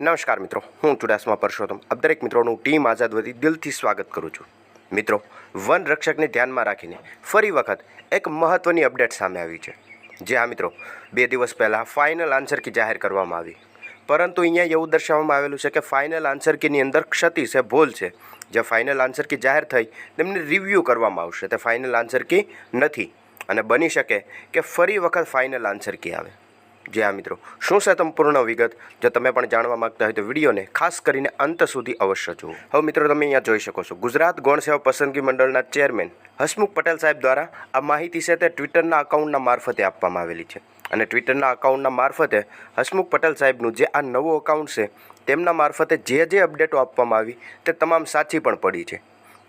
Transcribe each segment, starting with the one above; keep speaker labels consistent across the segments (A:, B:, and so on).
A: નમસ્કાર મિત્રો, હું ચુડાસમા પરસોત્તમ. આપ દરેક મિત્રોનું ટીમ આઝાદ વતી દિલથી સ્વાગત કરું છું. મિત્રો, વન રક્ષકને ધ્યાનમાં રાખીને ફરી વખત એક મહત્ત્વની અપડેટ સામે આવી છે. જે હા મિત્રો, બે દિવસ પહેલાં ફાઇનલ આન્સર કી જાહેર કરવામાં આવી. પરંતુ અહીંયા એવું દર્શાવવામાં આવેલું છે કે ફાઇનલ આન્સર કીની અંદર ક્ષતિ છે, ભૂલ છે. જે ફાઇનલ આન્સર કી જાહેર થઈ, તેમને રિવ્યૂ કરવામાં આવશે. તે ફાઇનલ આન્સર કી નથી. અને બની શકે કે ફરી વખત ફાઇનલ આન્સર કી આવે. જી હા મિત્રો. શું છે સંપૂર્ણ વિગત? જો તમે પણ જાણવા માંગતા હોય તો વિડીયોને ખાસ કરીને અંત સુધી અવશ્ય જુઓ. હવે મિત્રો તમે અહીંયા જોઈ શકો છો. ગુજરાત ગૌણ સેવા પસંદગી મંડળના ચેરમેન હસમુખ પટેલ સાહેબ દ્વારા આ માહિતી છે તે ટ્વિટરના અકાઉન્ટના મારફતે આપવામાં આવેલી છે. અને ટ્વિટરના અકાઉન્ટના મારફતે હસમુખ પટેલ સાહેબનું જે આ નવું અકાઉન્ટ છે, તેમના મારફતે જે જે અપડેટો આપવામાં આવી, તે તમામ સાચી પણ પડી છે.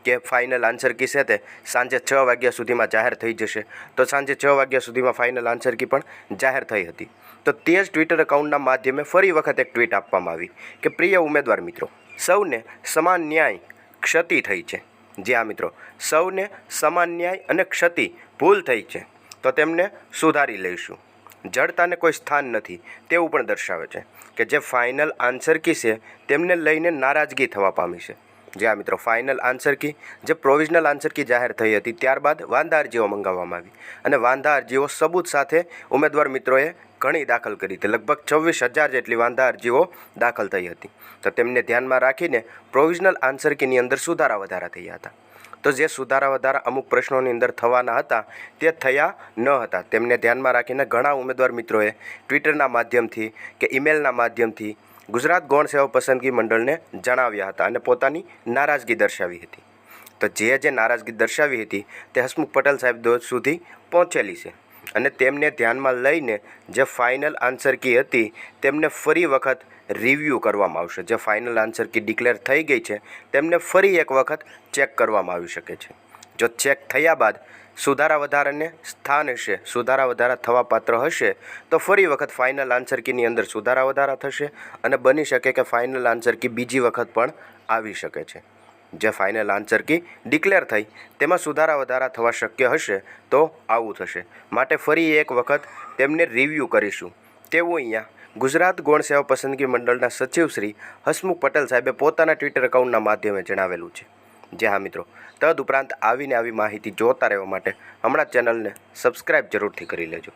A: કે ફાઇનલ આન્સર કી છે તે સાંજે છ વાગ્યા સુધીમાં જાહેર થઈ જશે. તો સાંજે છ વાગ્યા સુધીમાં ફાઇનલ આન્સર કી પણ જાહેર થઈ હતી. તો તે જ ટ્વિટર એકાઉન્ટના માધ્યમે ફરી વખત એક ટ્વીટ આપવામાં આવી કે, પ્રિય ઉમેદવાર મિત્રો, સૌને સમાન ન્યાય ક્ષતિ થઈ છે. જી હા મિત્રો, સૌને સમાન ન્યાય અને ક્ષતિ ભૂલ થઈ છે. તો તેમને સુધારી લઈશું. જડતાને કોઈ સ્થાન નથી, તેવું પણ દર્શાવે છે કે, જે ફાઇનલ આન્સર કી છે, તેમને લઈને નારાજગી થવા પામી છે. જે આ મિત્રો ફાઇનલ આન્સર કી, જે પ્રોવિઝનલ આન્સર કી જાહેર થઈ હતી, ત્યારબાદ વાંધા અરજીઓ મંગાવવામાં આવી. અને વાંધા અરજીઓ સબૂત સાથે ઉમેદવાર મિત્રોએ ઘણી દાખલ કરી હતી. લગભગ છવ્વીસ હજાર જેટલી વાંધા અરજીઓ દાખલ થઈ હતી. તો તેમને ધ્યાનમાં રાખીને પ્રોવિઝનલ આન્સર કીની અંદર સુધારા વધારા થયા હતા. તો જે સુધારા વધારા અમુક પ્રશ્નોની અંદર થવાના હતા, તે થયા ન હતા. તેમને ધ્યાનમાં રાખીને ઘણા ઉમેદવાર મિત્રોએ ટ્વિટરના માધ્યમથી કે ઈમેલના માધ્યમથી ગુજરાત ગૌણ સેવા પસંદગી મંડળને જણાવ્યા હતા અને પોતાની નારાજગી દર્શાવી હતી. તો જે જે નારાજગી દર્શાવી હતી તે હસમુખ પટેલ સાહેબ સુધી પહોંચેલી છે અને તેમને ધ્યાનમાં લઈને જે ફાઇનલ આન્સર કી હતી તેમને ફરી વખત રિવ્યૂ કરવામાં આવશે. જે ફાઇનલ આન્સર કી ડિક્લેર થઈ ગઈ છે તેમને ફરી એક વખત ચેક કરવામાં આવી શકે છે. જો ચેક થયા બાદ સુધારા વધારાને સ્થાન હશે, સુધારા વધારા થવા પાત્ર હશે, તો ફરી વખત ફાઇનલ આન્સર કીની અંદર સુધારા વધારા થશે અને બની શકે કે ફાઇનલ આન્સર કી બીજી વખત પણ આવી શકે છે. જે ફાઇનલ આન્સર કી ડિક્લેર થઈ, તેમાં સુધારા વધારા થવા શક્ય હશે, તો આવું થશે. માટે ફરી એક વખત તેમને રિવ્યૂ કરીશું. તેવું અહીંયા ગુજરાત ગૌણ સેવા પસંદગી મંડળના સચિવ શ્રી હસમુખ પટેલ સાહેબે પોતાના ટ્વિટર એકાઉન્ટના માધ્યમે જણાવેલું છે. જે હા, મિત્રો. તદ ઉપરાંત આવીને આવી માહિતી જોતા રહેવા માટે હમણાં ચેનલને સબસ્ક્રાઈબ જરૂરથી કરી લેજો.